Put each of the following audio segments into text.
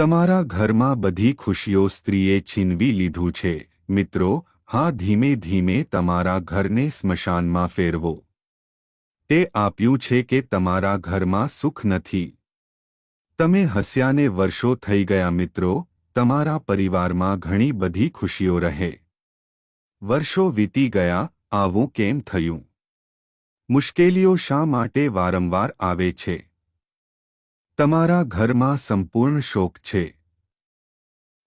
તમારા ઘરમાં બધી ખુશીઓ સ્ત્રીએ છીનવી લીધું છે. મિત્રો, હા, ધીમે ધીમે તમારા ઘરને સ્મશાનમાં ફેરવો. તે આપ્યું છે કે તમારા ઘરમાં સુખ નથી. તમે હસ્યાને વર્ષો થઈ ગયા મિત્રો, તમારા પરિવારમાં ઘણી બધી ખુશીઓ રહે. વર્ષો વીતી ગયા, આવું કેમ થયું? મુશ્કેલીઓ શા માટે વારંવાર આવે છે? તમારા ઘરમાં સંપૂર્ણ શોક છે.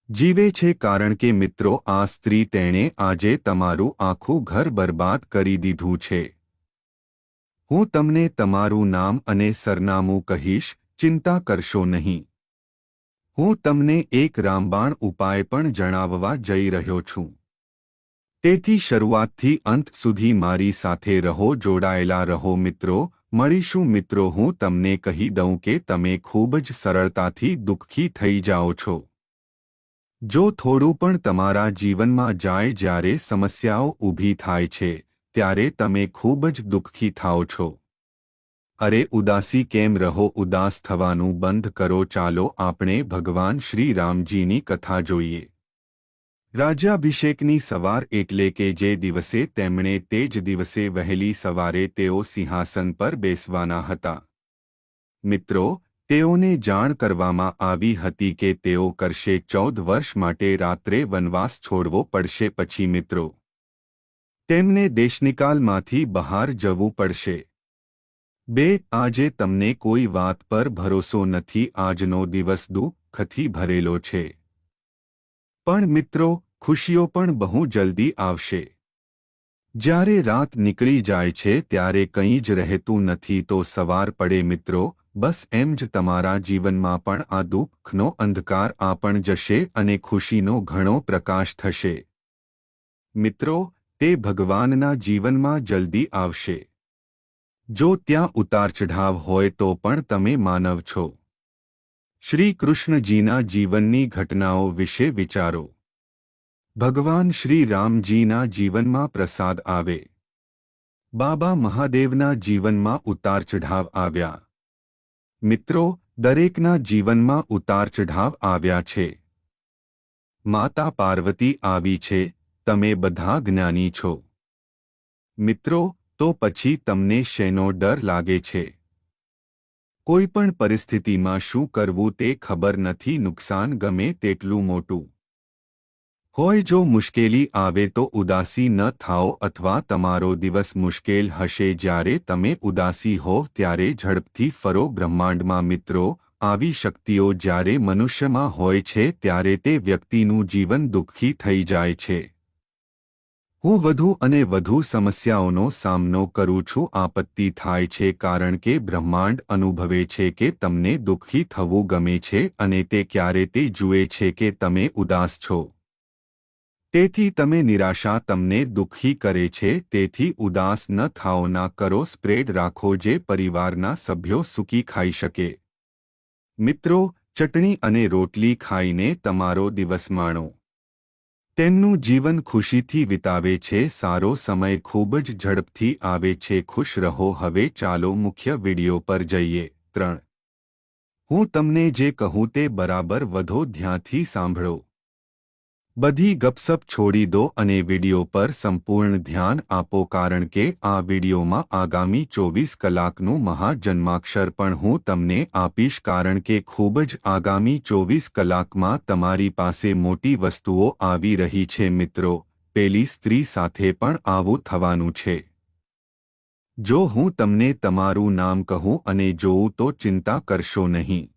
જીવે છે કારણ કે મિત્રો, આ સ્ત્રી તેણે આજે તમારું આખું ઘર બરબાદ કરી દીધું છે. હું તમને તમારું નામ અને સરનામું કહીશ, ચિંતા કરશો નહીં. હું તમને એક રામબાણ ઉપાય પણ જણાવવા જઈ રહ્યો છું. તેથી શરૂઆતથી અંત સુધી મારી સાથે રહો, જોડાયેલા રહો મિત્રો મળીશું મિત્રો, હું તમને કહી દઉં કે તમે ખૂબ જ સરળતાથી દુઃખી થઈ જાઓ છો. જો થોડું પણ તમારા જીવનમાં જાય જ્યારે સમસ્યાઓ ઊભી થાય છે, ત્યારે તમે ખૂબ જ દુઃખી થાઓ છો. અરે ઉદાસી કેમ રહો? ઉદાસ થવાનું બંધ કરો. ચાલો આપણે ભગવાન શ્રી રામજીની કથા જોઈએ. રાજ્યાભિષેકની સવાર એટલે કે જે દિવસે તેમણે તે જ દિવસે વહેલી સવારે તેઓ સિંહાસન પર બેસવાના હતા. મિત્રો, તેઓને જાણ કરવામાં આવી હતી કે તેઓ કરશે ચૌદ વર્ષ માટે રાત્રે વનવાસ છોડવો પડશે પછી મિત્રો, તેમને દેશનિકાલમાંથી બહાર જવું પડશે. બે, આજે તમને કોઈ વાત પર ભરોસો નથી, આજનો દિવસ દુઃખથી ભરેલો છે. પણ મિત્રો ખુશીઓ પણ બહુ જલ્દી આવશે. જ્યારે રાત નીકળી જાય છે ત્યારે કંઈ જ રહેતું નથી તો સવાર પડે મિત્રો, બસ એમ જ તમારા જીવનમાં પણ આ દુઃખનો અંધકાર આ પણ જશે અને ખુશીનો ઘણો પ્રકાશ થશે. મિત્રો, તે ભગવાનના જીવનમાં જલ્દી આવશે. જો ત્યાં ઉતાર ચઢાવ હોય તો પણ તમે માનવ છો. શ્રી કૃષ્ણજીના જીવનની ઘટનાઓ વિશે વિચારો. ભગવાન શ્રી રામજીના જીવનમાં પ્રસાદ આવે. બાબા મહાદેવના જીવનમાં ઉતાર ચઢાવ આવ્યા. મિત્રો, દરેકના જીવનમાં ઉતાર ચઢાવ આવ્યા છે. માતા પાર્વતી આવી છે, તમે બધા જ્ઞાની છો. મિત્રો, તો પછી તમને શેનો ડર લાગે છે? કોઈ પણ પરિસ્થિતિમાં શું કરવું તે ખબર નથી, નુકસાન ગમે તેટલું મોટું. હોય જો મુશ્કેલી આવે તો ઉદાસી ન થાઓ અથવા તમારો દિવસ મુશ્કેલ હશે જ્યારે તમે ઉદાસી હોવ ત્યારે ઝડપથી ફરો બ્રહ્માંડમાં મિત્રો, આવી શક્તિઓ જ્યારે મનુષ્યમાં હોય છે ત્યારે તે વ્યક્તિનું જીવન દુઃખી થઈ જાય છે. હું વધુ અને વધુ સમસ્યાઓનો સામનો કરું છું, આપત્તિ થાય છે કારણ કે બ્રહ્માંડ અનુભવે છે કે તમને દુઃખી થવું ગમે છે અને તે ક્યારે તે જુએ છે કે તમે ઉદાસ છો. તેથી તમે નિરાશા તમને દુઃખી કરે છે, તેથી ઉદાસ ન થાઓ, ના કરો, સ્પ્રેડ રાખો જે પરિવારના સભ્યો સૂકી ખાઈ શકે. મિત્રો, ચટણી અને રોટલી ખાઈને તમારો દિવસ માણો. તેમનું જીવન ખુશીથી વિતાવે છે, સારો સમય ખૂબ જ ઝડપથી આવે છે, ખુશ રહો, હવે ચાલો મુખ્ય વિડિયો પર જઈએ. ત્રણ. હું તમને જે કહું તે બરાબર વધો, ધ્યાનથી સાંભળો. બધી ગપસપ છોડી દો અને વિડિયો પર સંપૂર્ણ ધ્યાન આપો કારણ કે આ વિડિયોમાં આગામી ચોવીસ કલાકનું મહાજન્માક્ષર પણ હું તમને આપીશ કારણ કે ખૂબ જ આગામી ચોવીસ કલાકમાં તમારી પાસે મોટી વસ્તુઓ આવી રહી છે મિત્રો, પેલી સ્ત્રી સાથે પણ આવું થવાનું છે. જો હું તમને તમારું નામ કહું અને જોઉં તો ચિંતા કરશો નહીં.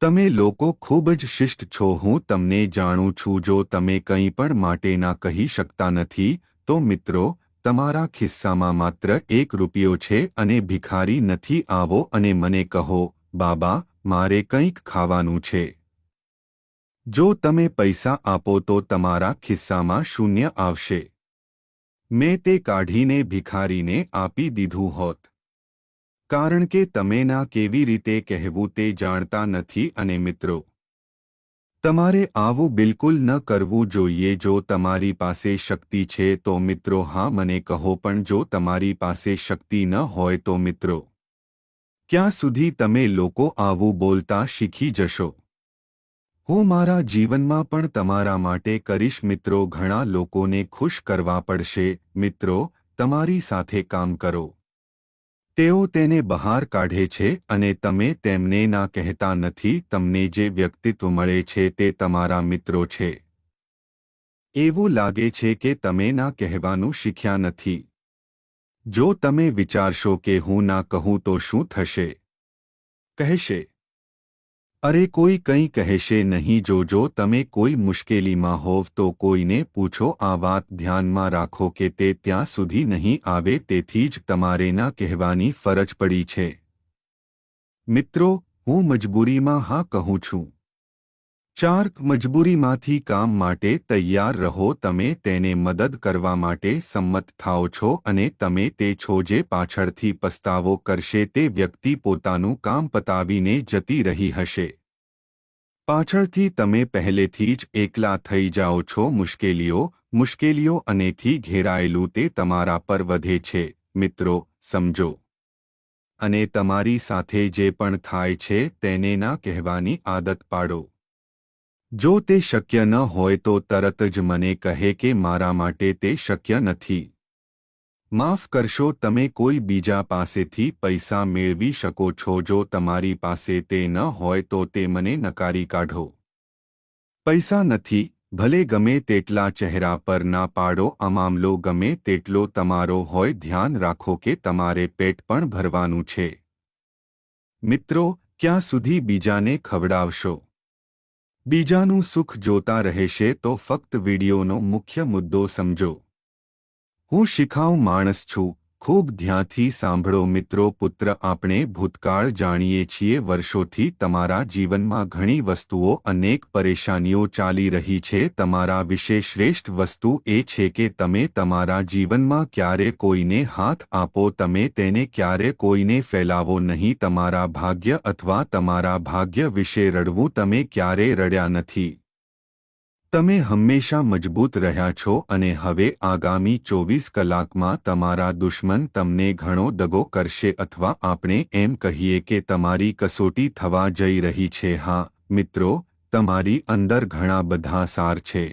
તમે લોકો ખૂબ જ શિષ્ટ છો, હું તમને જાણું છું, જો તમે કંઈ પણ માટેના કહી શકતા નથી, તો મિત્રો, તમારા ખિસ્સામાં માત્ર એક રૂપિયો છે અને ભિખારી નથી, આવો અને મને કહો, બાબા, મારે કંઈક ખાવાનું છે. જો તમે પૈસા આપો, તો તમારા ખિસ્સામાં શૂન્ય આવશે. મેં તે કાઢીને ભિખારીને આપી દીધું હોત. કારણ કે તમે ના કેવી રીતે કહેવું તે જાણતા નથી અને મિત્રો, તમારે આવું બિલકુલ ન કરવું જોઈએ જો તમારી પાસે શક્તિ છે તો મિત્રો, હા, મને કહો, પણ જો તમારી પાસે શક્તિ ન હોય તો મિત્રો, ક્યાં સુધી તમે લોકો આવું બોલતા શીખી જશો? હું મારા જીવનમાં પણ તમારા માટે કરીશ મિત્રો, ઘણા લોકોને ખુશ કરવા પડશે. મિત્રો, તમારી સાથે કામ કરો. તેઓ તેને બહાર કાઢે છે અને તમે તેમને ના કહેતા નથી, તમને જે વ્યક્તિત્વ મળે છે તે તમારા મિત્રો છે. એવું લાગે છે કે તમે ના કહેવાનું શીખ્યા નથી. જો તમે વિચારશો કે હું ના કહું તો શું થશે? કહેશે અરે કોઈ કંઈ કહેશે નહીં, જો જો તમે કોઈ મુશ્કેલીમાં હોવ તો કોઈને પૂછો, આ વાત ધ્યાનમાં રાખો કે તે ત્યાં સુધી નહીં આવે, તેથી જ તમારે ના કહેવાની ફરજ પડી છે. મિત્રો, હું મજબૂરીમાં હા કહું છું. ચાર મજબૂરીમાંથી કામ માટે તૈયાર રહો, તમે તેને મદદ કરવા માટે સંમત થાઓ છો અને તમે તે છો જે પાછળથી પસ્તાવો કરશે, તે વ્યક્તિ પોતાનું કામ પતાવીને જતી રહી હશે. પાછળથી તમે પહેલેથી જ એકલા થઈ જાઓ છો, મુશ્કેલીઓ મુશ્કેલીઓ અનેથી ઘેરાયેલું તે તમારા પર વધે છે, મિત્રો, સમજો. અને તમારી સાથે જે પણ થાય છે, તેને ના કહેવાની આદત પાડો. જો તે શક્ય ન હોય તો તરત જ મને કહે કે મારા માટે તે શક્ય નથી. માફ કરશો, તમે કોઈ બીજા પાસેથી પૈસા મેળવી શકો છો. જો તમારી પાસે તે ન હોય તો તે મને નકારી કાઢો. પૈસા નથી, ભલે ગમે તેટલા ચહેરા પર ના પાડો આ મામલો ગમે તેટલો તમારો હોય, ધ્યાન રાખો કે તમારે પેટ પણ ભરવાનું છે. મિત્રો, ક્યાં સુધી બીજાને ખવડાવશો? બીજાનું સુખ જોતા રહેશે તો ફક્ત વિડીયોનો મુખ્ય મુદ્દો સમજો. હું શિખાઉ માણસ છું. ખૂબ ધ્યાનથી સાંભળો મિત્રો પુત્ર, આપણે ભૂતકાળ જાણીએ છીએ, વર્ષોથી તમારા જીવનમાં ઘણી વસ્તુઓ, અનેક પરેશાનીઓ ચાલી રહી છે, તમારા વિશે શ્રેષ્ઠ વસ્તુ એ છે કે તમે તમારા જીવનમાં ક્યારે કોઈને હાથ આપો, તમે તેને ક્યારે કોઈને ફેલાવો નહીં, તમારા ભાગ્ય અથવા તમારા ભાગ્ય વિશે રડવું, તમે ક્યારે રડ્યા નથી. તમે હંમેશા મજબૂત રહ્યા છો અને હવે આગામી ચોવીસ કલાકમાં તમારા દુશ્મન તમને ઘણો દગો કરશે અથવા આપણે એમ કહીએ કે તમારી કસોટી થવા જઈ રહી છે. હા, મિત્રો, તમારી અંદર ઘણા બધા સાર છે.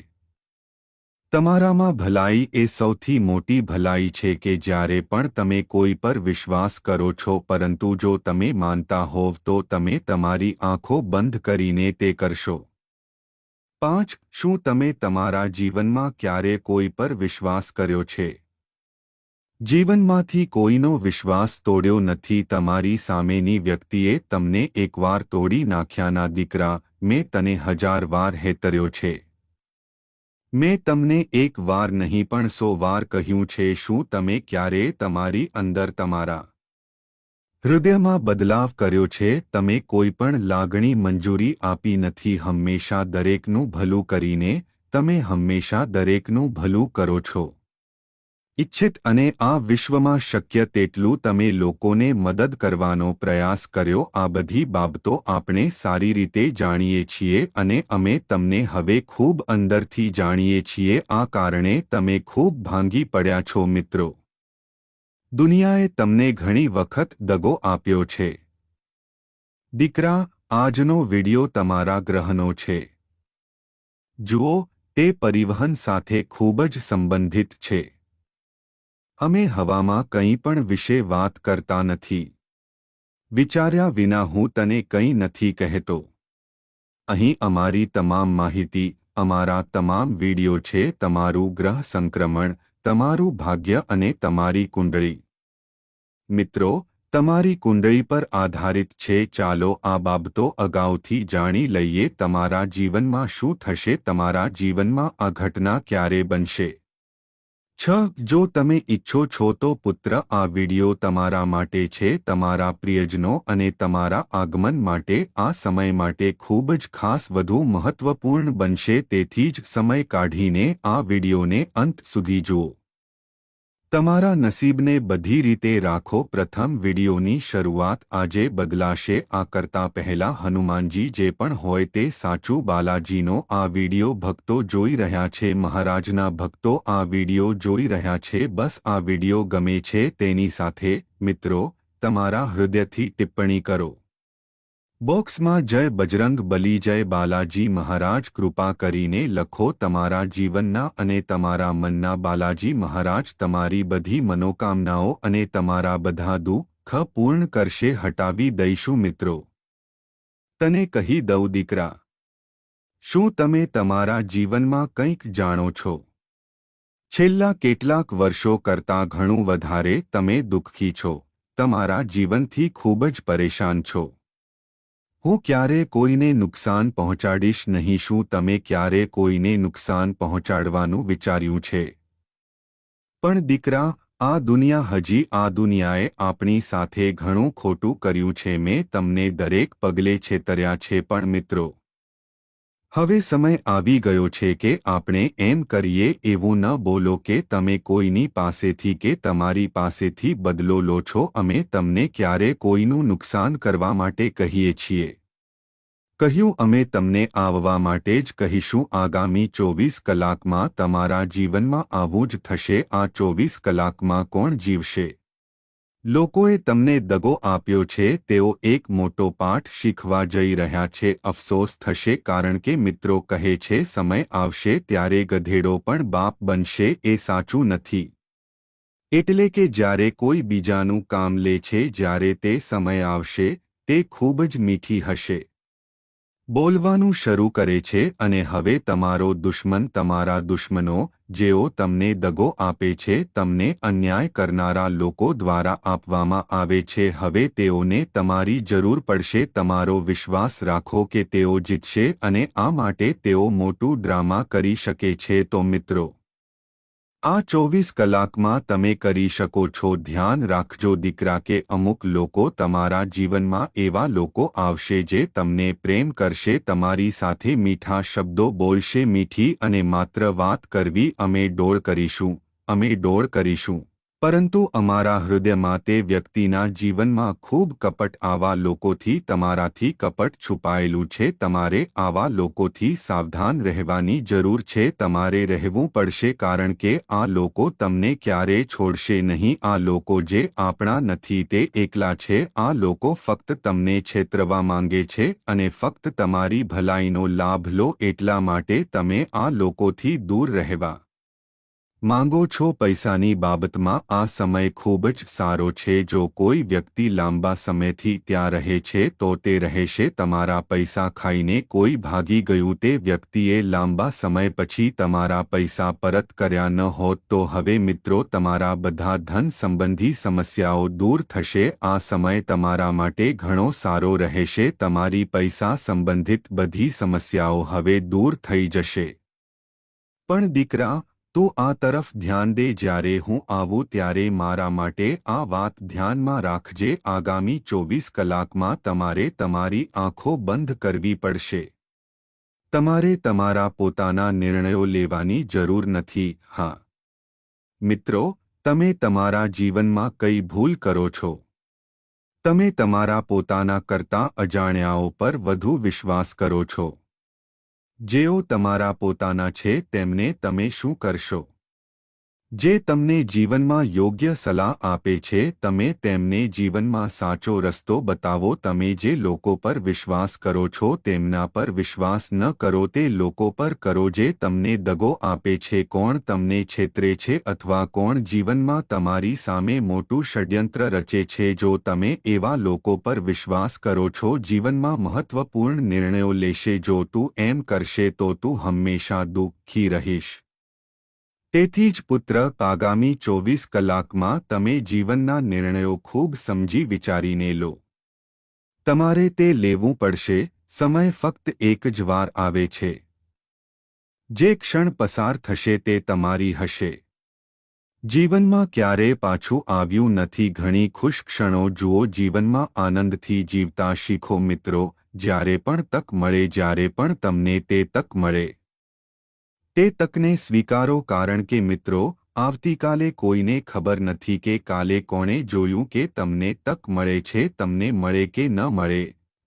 તમારામાં ભલાઈ એ સૌથી મોટી ભલાઈ છે કે જ્યારે પણ તમે કોઈ પર વિશ્વાસ કરો છો, પરંતુ જો તમે માનતા હોવ તો તમે તમારી આંખો બંધ કરીને તે કરશો. પાંચ, શું તમે તમારા જીવનમાં ક્યારે કોઈ પર વિશ્વાસ કર્યો છે? જીવનમાંથી કોઈનો વિશ્વાસ તોડ્યો નથી, તમારી સામેની વ્યક્તિએ તમને એકવાર તોડી નાખ્યાના દીકરા, મેં તને હજાર વાર હેતર્યો છે. મેં તમને એક વાર નહીં પણ સો વાર કહ્યું છે, શું તમે ક્યારેય તમારી અંદર તમારા હૃદયમાં બદલાવ કર્યો છે, તમે કોઈ પણ લાગણી મંજૂરી આપી નથી, હંમેશા દરેકનું ભલું કરીને તમે હંમેશા દરેકનું ભલું કરો છો. ઇચ્છિત અને આ વિશ્વમાં શક્ય તેટલું તમે લોકોને મદદ કરવાનો પ્રયાસ કર્યો, આ બધી બાબતો આપણે સારી રીતે જાણીએ છીએ અને અમે તમને હવે ખૂબ અંદરથી જાણીએ છીએ, આ કારણે તમે ખૂબ ભાંગી પડ્યા છો મિત્રો. દુનિયાએ તમને ઘણી વખત દગો આપ્યો છે. દીકરા, આજનો વિડિયો તમારા ગ્રહનો છે. જુઓ, તે પરિવહન સાથે ખૂબ જ સંબંધિત છે. અમે હવામાં કંઈ પણ વિશે વાત કરતા નથી. વિચાર્યા વિના હું તને કંઈ નથી કહેતો. અહીં અમારી તમામ માહિતી, અમારા તમામ વિડિયો છે, તમારું ગ્રહ સંક્રમણ તમારું ભાગ્ય અને તમારી કુંડળી. મિત્રો, તમારી કુંડળી પર આધારિત છે, ચાલો આ બાબતો અગાઉથી જાણી લઈએ તમારા જીવનમાં શું થશે, તમારા જીવનમાં આ ઘટના ક્યારે બનશે. છ, જો તમે ઈચ્છો છો તો પુત્ર, આ વિડિયો તમારા માટે છે, તમારા પ્રિયજનો અને તમારા આગમન માટે, આ સમય માટે ખૂબ જ ખાસ વધુ મહત્વપૂર્ણ બનશે, તેથી જ સમય કાઢીને આ વિડિયોને અંત સુધી જુઓ. તમારા નસીબને બધી રીતે રાખો. પ્રથમ વિડિયોની શરૂઆત આજે બદલાશે. આ કરતા પહેલા હનુમાનજી જે પણ હોય તે સાચું બાલાજીનો આ વીડિયો ભક્તો જોઈ રહ્યા છે. મહારાજના ભક્તો આ વીડિયો જોઈ રહ્યા છે. બસ આ વીડિયો ગમે છે તેની સાથે મિત્રો, તમારા હૃદયથી ટિપ્પણી કરો. બોક્સમાં જય બજરંગ બલી, જય બાલાજી મહારાજ, કૃપા કરીને લખો તમારા જીવનના અને તમારા મનના. બાલાજી મહારાજ, તમારી બધી મનોકામનાઓ અને તમારા બધા દુઃખ પૂર્ણ કરશે, હટાવી દઈશું મિત્રો. તને કહી દઉં દીકરા, શું તમે તમારા જીવનમાં કંઈક જાણો છો? છેલ્લા કેટલાક વર્ષો કરતાં ઘણું વધારે તમે દુઃખી છો. તમારા જીવનથી ખૂબ જ પરેશાન છો. હું ક્યારે કોઈને નુકસાન પહોંચાડીશ નહીં શું તમે ક્યારે કોઈને નુકસાન પહોંચાડવાનું વિચાર્યું છે? પણ દીકરા, આ દુનિયા હજી આ દુનિયાએ આપણી સાથે ઘણું ખોટું કર્યું છે. મેં તમને દરેક પગલે છેતર્યા છે પણ મિત્રો. હવે સમય આવી ગયો છે કે આપણે એમ કરીએ એવું ન બોલો કે તમે કોઈની પાસેથી કે તમારી પાસેથી બદલો લો છો. અમે તમને ક્યારે કોઈનું નુકસાન કરવા માટે કહીએ છીએ. કહ્યું, અમે તમને આવવા માટે જ કહીશું, આગામી ચોવીસ કલાકમાં તમારા જીવનમાં આવું જ થશે. આ ચોવીસ કલાકમાં કોણ જીવશે? લોકોએ તમને દગો આપ્યો છે, તેઓ એક મોટો પાઠ શીખવા જઈ રહ્યા છે, અફસોસ થશે કારણ કે મિત્રો કહે છે, સમય આવશે ત્યારે ગધેડો પણ બાપ બનશે, એ સાચું નથી. એટલે કે જ્યારે કોઈ બીજાનું કામ લે છે, જ્યારે તે સમય આવશે, તે ખૂબ જ મીઠી હશે. બોલવાનું શરૂ કરે છે અને હવે તમારો દુશ્મન તમારા દુશ્મનો, જેઓ તમને દગો આપે છે, તમને અન્યાય કરનારા લોકો દ્વારા આપવામાં આવે છે. હવે તેઓને તમારી જરૂર પડશે, તમારો વિશ્વાસ રાખો કે તેઓ જીતશે અને આ માટે તેઓ મોટું ડ્રામા કરી શકે છે. તો મિત્રો આ ચોવીસ કલાકમાં તમે કરી શકો છો ધ્યાન રાખજો દીકરા કે અમુક લોકો તમારા જીવનમાં એવા લોકો આવશે જે તમને પ્રેમ કરશે, તમારી સાથે મીઠા શબ્દો બોલશે, મીઠી અને માત્ર વાત કરવી અમે ડોળ કરીશું, અમે ડોળ કરીશું. પરંતુ અમારા હૃદયમાં તે વ્યક્તિના જીવનમાં ખૂબ કપટ આવા લોકોથી તમારાથી કપટ છુપાયેલું છે. તમારે આવા લોકોથી સાવધાન રહેવાની જરૂર છે. તમારે રહેવું પડશે કારણ કે આ લોકો તમને ક્યારેય છોડશે નહીં. આ લોકો જે આપણા નથી તે એકલા છે. આ લોકો ફક્ત તમને છેતરવા માંગે છે અને ફક્ત તમારી ભલાઈનો લાભ લો. એટલા માટે તમે આ લોકોથી દૂર રહેવા. માંગો છો પૈસાની બાબતમાં આ સમય ખૂબ જ સારો છે. જો કોઈ વ્યક્તિ લાંબા સમયથી ત્યાં રહે છે, તો તે રહેશે. તમારા પૈસા ખાઈને કોઈ ભાગી ગયું. તે વ્યક્તિએ લાંબા સમય પછી તમારા પૈસા પરત કર્યા ન હોત, તો હવે મિત્રો તમારા બધા ધન સંબંધી સમસ્યાઓ દૂર થશે. આ સમય તમારા માટે ઘણો સારો રહેશે. તમારી પૈસા સંબંધિત બધી સમસ્યાઓ હવે દૂર થઈ જશે. પણ દીકરા તો આ તરફ ધ્યાન દે જ્યારે હું આવું ત્યારે મારા માટે આ વાત ધ્યાનમાં રાખજે, આગામી ચોવીસ કલાકમાં તમારે તમારી આંખો બંધ કરવી પડશે. તમારે તમારા પોતાના નિર્ણયો લેવાની જરૂર નથી, હા. મિત્રો, તમે તમારા જીવનમાં કઈ ભૂલ કરો છો? તમે તમારા પોતાના કરતા અજાણ્યાઓ પર વધુ વિશ્વાસ કરો છો. જેઓ તમારા પોતાના છે તેમને તમે શું કરશો? જે તમને જીવનમાં યોગ્ય સલાહ આપે છે, તમે તેમને જીવનમાં સાચો રસ્તો બતાવો, તમે જે લોકો પર વિશ્વાસ કરો છો, તેમના પર વિશ્વાસ ન કરો, તે લોકો પર કરો જે તમને દગો આપે છે, કોણ તમને છેતરે છે અથવા કોણ જીવનમાં તમારી સામે મોટું ષડયંત્ર રચે છે, જો તમે એવા લોકો પર વિશ્વાસ કરો છો, જીવનમાં મહત્વપૂર્ણ નિર્ણયો લેશે, જો તું એમ કરશે તો તું હંમેશા દુઃખી રહીશ. તેથી જ પુત્ર, આગામી ચોવીસ કલાકમાં તમે જીવનના નિર્ણયો ખૂબ સમજી વિચારીને લો. તમારે તે લેવું પડશે, સમય ફક્ત એક જ વાર આવે છે. જે ક્ષણ પસાર થશે તે તમારી હશે. જીવનમાં ક્યારેય પાછું આવ્યું નથી, ઘણી ખુશ ક્ષણો જુઓ, જીવનમાં આનંદથી જીવતા શીખો મિત્રો, જ્યારે પણ તક મળે, જ્યારે પણ તમને તે તક મળે. તે તકને સ્વીકારો કારણ કે મિત્રો, આવતીકાલે કોઈને ખબર નથી કે કાલે કોણે જોયું કે તમને તક મળે છે, તમને મળે કે ન મળે.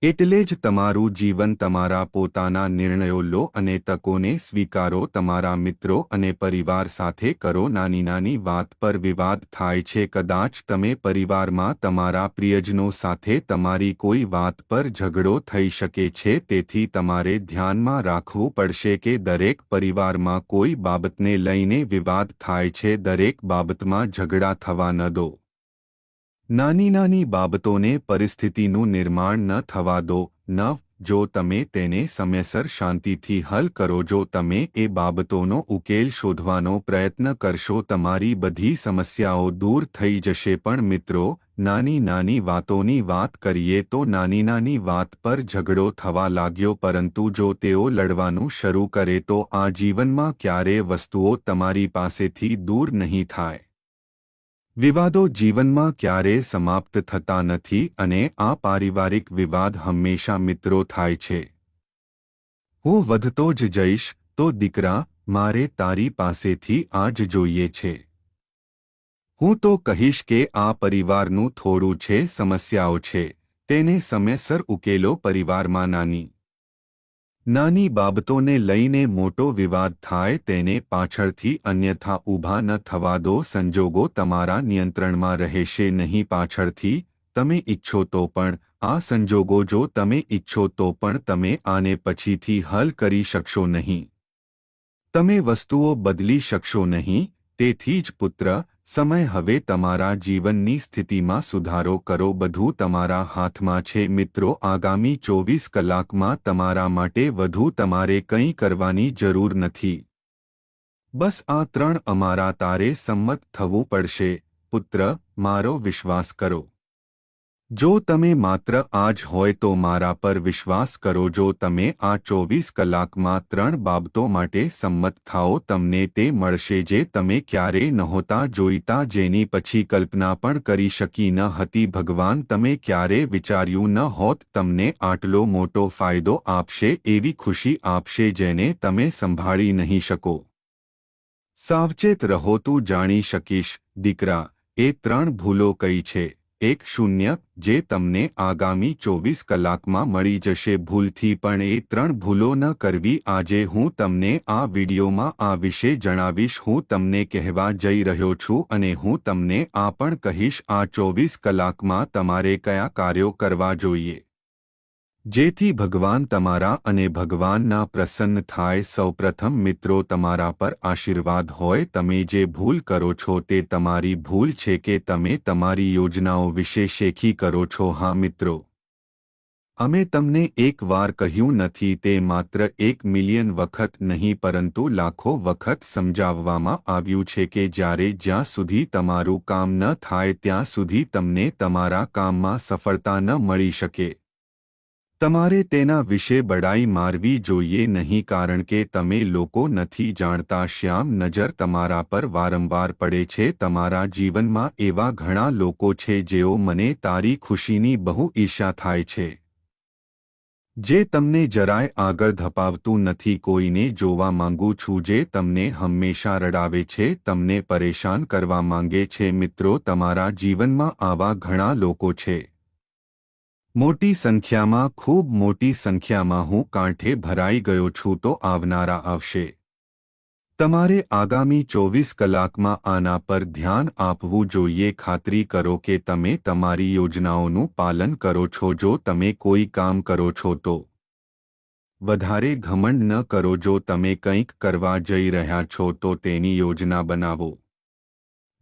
એટલે જ તમારું જીવન તમારા પોતાના નિર્ણયો લો અને તકોને સ્વીકારો, તમારા મિત્રો અને પરિવાર સાથે કરો. નાની નાની વાત પર વિવાદ થાય છે. કદાચ તમે પરિવારમાં તમારા પ્રિયજનો સાથે તમારી કોઈ વાત પર ઝઘડો થઈ શકે છે. તેથી તમારે ધ્યાનમાં રાખવું પડશે કે દરેક પરિવારમાં કોઈ બાબતને લઈને વિવાદ થાય છે. દરેક બાબતમાં ઝઘડા થવા ન દો. નાની નાની બાબતોને પરિસ્થિતિનું નિર્માણ ન થવા દો, ન, જો તમે તેને સમયસર શાંતિથી હલ કરો, જો તમે એ બાબતોનો ઉકેલ શોધવાનો પ્રયત્ન કરશો, તમારી બધી સમસ્યાઓ દૂર થઈ જશે. પણ મિત્રો, નાની નાની વાતોની વાત કરીએ તો નાની નાની વાત પર ઝઘડો થવા લાગ્યો, પરંતુ જો તેઓ લડવાનું શરૂ કરે તો આ જીવનમાં ક્યારે વસ્તુઓ તમારી પાસેથી દૂર નહીં થાય. વિવાદો જીવનમાં ક્યારેય સમાપ્ત થતા નથી અને આ પારિવારિક વિવાદ હંમેશા મિત્રો થાય છે. હું વધતો જ જઈશ, તો દીકરા, મારે તારી પાસેથી આ જ જોઈએ છે. હું તો કહીશ કે આ પરિવારનું થોડું છે, સમસ્યાઓ છે. તેને સમયસર ઉકેલો પરિવારમાં નાની. નાની બાબતોને લઈને મોટો વિવાદ થાય તેને પાછળથી અન્યથા ઊભા ન થવા દો સંજોગો તમારા નિયંત્રણમાં રહેશે નહીં પાછળથી, તમે ઈચ્છો તો પણ, આ સંજોગો જો તમે ઈચ્છો તો પણ તમે આને પછીથી હલ કરી શકશો નહીં. તમે વસ્તુઓ બદલી શકશો નહીં, તેથી જ પુત્ર સમય હવે તમારા જીવનની સ્થિતિમાં સુધારો કરો. બધું તમારા હાથમાં છે. મિત્રો, આગામી ચોવીસ કલાકમાં તમારા માટે વધુ તમારે કંઈ કરવાની જરૂર નથી. બસ આ ત્રણ અમારા તારે સંમત થવું પડશે. પુત્ર, મારો વિશ્વાસ કરો. જો તમે માત્ર આજ હોય તો મારા પર વિશ્વાસ કરો જો તમે આ ચોવીસ કલાકમાં ત્રણ બાબતો માટે સંમત થાઓ, તમને તે મળશે જે તમે ક્યારેય નહોતા જોઈતા, જેની પછી કલ્પના પણ કરી શકી ન હતી. ભગવાન તમે ક્યારે વિચાર્યું ન હોત, તમને આટલો મોટો ફાયદો આપશે, એવી ખુશી આપશે જેને તમે સંભાળી નહીં શકો. સાવચેત રહો, તું જાણી શકીશ, દીકરા, એ ત્રણ ભૂલો કઈ છે? એક શૂન્ય, જે તમને આગામી ચોવીસ કલાકમાં મળી જશે. ભૂલથી પણ એ ત્રણ ભૂલો ન કરવી. આજે હું તમને આ વિડીયોમાં આ વિશે જણાવીશ. હું તમને કહેવા જઈ રહ્યો છું અને હું તમને આ પણ કહીશ, આ ચોવીસ કલાકમાં તમારે કયા કાર્યો કરવા જોઈએ? જેથી ભગવાન તમારા અને ભગવાનના પ્રસન્ન થાય. સૌપ્રથમ મિત્રો, તમારા પર આશીર્વાદ હોય. તમે જે ભૂલ કરો છો તે તમારી ભૂલ છે કે તમે તમારી યોજનાઓ વિશે શેખી કરો છો. હા મિત્રો, અમે તમને એક વાર કહ્યું નથી તે માત્ર એક મિલિયન વખત નહીં, પરંતુ લાખો વખત સમજાવવામાં આવ્યું છે કે જ્યારે જ્યાં સુધી તમારું કામ ન થાય, ત્યાં સુધી તમને તમારા કામમાં સફળતા ન મળી શકે. તમારે તેના વિશે બડાઈ મારવી જોઈએ નહીં કારણ કે તમે લોકો નથી જાણતા શ્યામ નજર તમારા પર વારંવાર પડે છે. તમારા જીવનમાં એવા ઘણા લોકો છે જેઓ મને તારી ખુશીની બહુ ઈર્ષા થાય છે. જે તમને જરાય આગળ ધપાવતું નથી. કોઈને જોવા માંગુ છું જે તમને હંમેશા રડાવે છે, તમને પરેશાન કરવા માંગે છે. મિત્રો, તમારા જીવનમાં આવા ઘણા લોકો છે. મોટી સંખ્યામાં, ખૂબ મોટી સંખ્યામાં હું કાંઠે ભરાઈ ગયો છું તો આવનારા આવશે. તમારે આગામી ચોવીસ કલાકમાં આના પર ધ્યાન આપવું જોઈએ. ખાતરી કરો કે તમે તમારી યોજનાઓનું પાલન કરો છો. જો તમે કોઈ કામ કરો છો તો વધારે ઘમંડ ન કરો. જો તમે કંઈક કરવા જઈ રહ્યા છો તો તેની યોજના બનાવો.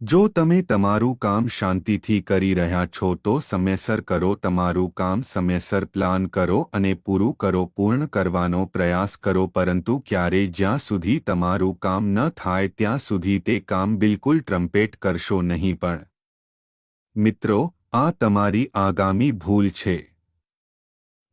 જો તમે તમારું કામ શાંતિથી કરી રહ્યા છો, તો સમયસર કરો, તમારું કામ સમયસર પ્લાન કરો અને પૂરું કરો, પૂર્ણ કરવાનો પ્રયાસ કરો, પરંતુ ક્યારે જ્યાં સુધી તમારું કામ ન થાય, ત્યાં સુધી તે કામ બિલકુલ ટ્રમ્પેટ કરશો નહીં. પણ મિત્રો, આ તમારી આગામી ભૂલ છે.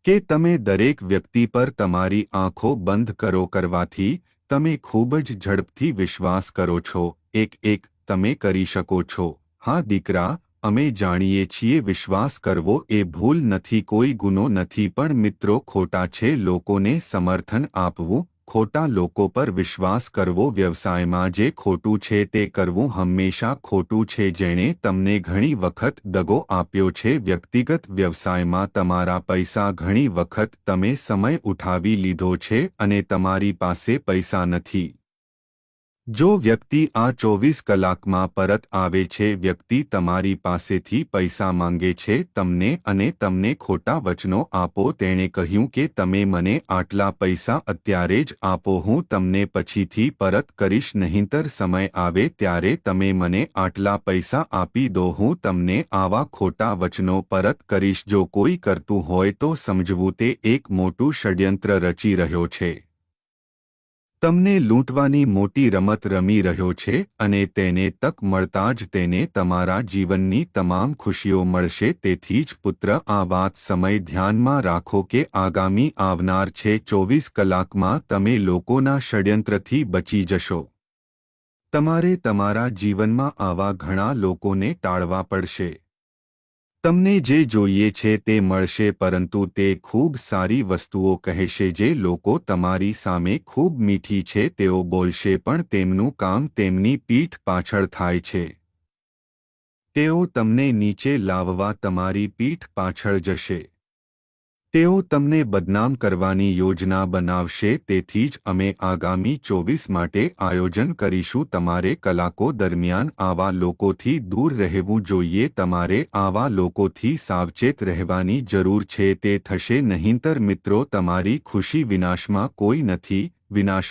કે તમે દરેક વ્યક્તિ પર તમારી આંખો બંધ કરો કરવાથી તમે ખૂબ જ ઝડપથી વિશ્વાસ કરો છો. એક એક તમે કરી શકો છો. હા, દીકરા, અમે જાણીએ છીએ વિશ્વાસ કરવો એ ભૂલ નથી, કોઈ ગુનો નથી, પણ મિત્રો, ખોટા છે લોકોને સમર્થન આપવું, ખોટા લોકો પર વિશ્વાસ કરવો, વ્યવસાયમાં જે ખોટું છે તે કરવું, હંમેશા ખોટું છે, જેણે તમને ઘણી વખત દગો આપ્યો છે, વ્યક્તિગત વ્યવસાયમાં તમારા પૈસા ઘણી વખત તમે સમય ઉઠાવી લીધો છે અને તમારી પાસે પૈસા નથી. જો વ્યક્તિ આ ચોવીસ કલાકમાં પરત આવે છે, વ્યક્તિ તમારી પાસેથી પૈસા માંગે છે, તમને અને તમને ખોટા વચનો આપો, તેણે કહ્યું કે તમે મને આટલા પૈસા અત્યારે જ આપો, હું તમને પછીથી પરત કરીશ, નહીંતર સમય આવે ત્યારે તમે મને આટલા પૈસા આપી દો, હું તમને આવા ખોટા વચનો પરત કરીશ, જો કોઈ કરતું હોય તો સમજવું, તે એક મોટું ષડયંત્ર રચી રહ્યો છે. તમને લૂંટવાની મોટી રમત રમી રહ્યો છે અને તેને તક મળતા જ તેને તમારા જીવનની તમામ ખુશીઓ મળશે, તેથી જ પુત્ર, આ વાત સમય ધ્યાનમાં રાખો કે આગામી આવનાર છે ચોવીસ કલાકમાં તમે લોકોના ષડયંત્રથી બચી જશો. તમારે તમારા જીવનમાં આવા ઘણા લોકોને ટાળવા પડશે. તમને જે જોઈએ છે તે મળશે, પરંતુ તે ખૂબ સારી વસ્તુઓ કહેશે જે લોકો તમારી સામે ખૂબ મીઠી છે, તેઓ બોલશે, પણ તેમનું કામ તેમની પીઠ પાછળ થાય છે. તેઓ તમને નીચે લાવવા તમારી પીઠ પાછળ જશે. તેઓ તમને બદનામ કરવાની યોજના બનાવશે, તેથી જ અમે આગામી ચોવીસ માટે આયોજન કરીશું. તમારે કલાકો દરમિયાન આવા લોકોથી દૂર રહેવું જોઈએ. તમારે આવા લોકોથી સાવચેત રહેવાની જરૂર છે. તે થશે નહીંતર મિત્રો, તમારી ખુશી વિનાશમાં કોઈ નથી. વિનાશ